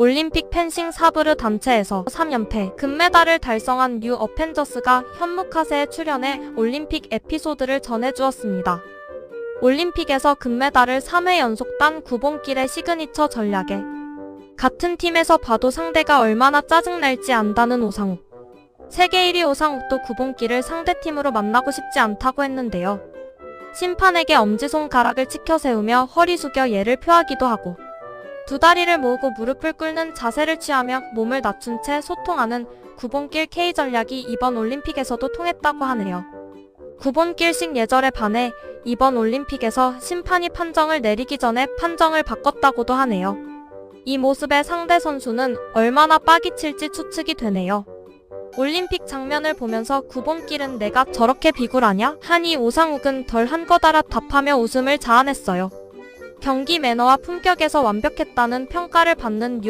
올림픽 펜싱 사브르 단체에서 3연패 금메달을 달성한 뉴 어펜저스가 현무카세에 출연해 올림픽 에피소드를 전해주었습니다. 올림픽에서 금메달을 3회 연속 딴 구봉길의 시그니처 전략에 같은 팀에서 봐도 상대가 얼마나 짜증날지 안다는 오상욱. 세계 1위 오상욱도 구봉길을 상대팀으로 만나고 싶지 않다고 했는데요. 심판에게 엄지손가락을 치켜 세우며 허리 숙여 예를 표하기도 하고 두 다리를 모으고 무릎을 꿇는 자세를 취하며 몸을 낮춘 채 소통하는 구본길 K 전략이 이번 올림픽에서도 통했다고 하네요. 구본길식 예절에 반해 이번 올림픽에서 심판이 판정을 내리기 전에 판정을 바꿨다고도 하네요. 이 모습에 상대 선수는 얼마나 빠기칠지 추측이 되네요. 올림픽 장면을 보면서 구본길은 내가 저렇게 비굴하냐? 하니 오상욱은 덜 한 거다라 답하며 웃음을 자아냈어요. 경기 매너와 품격에서 완벽했다는 평가를 받는 뉴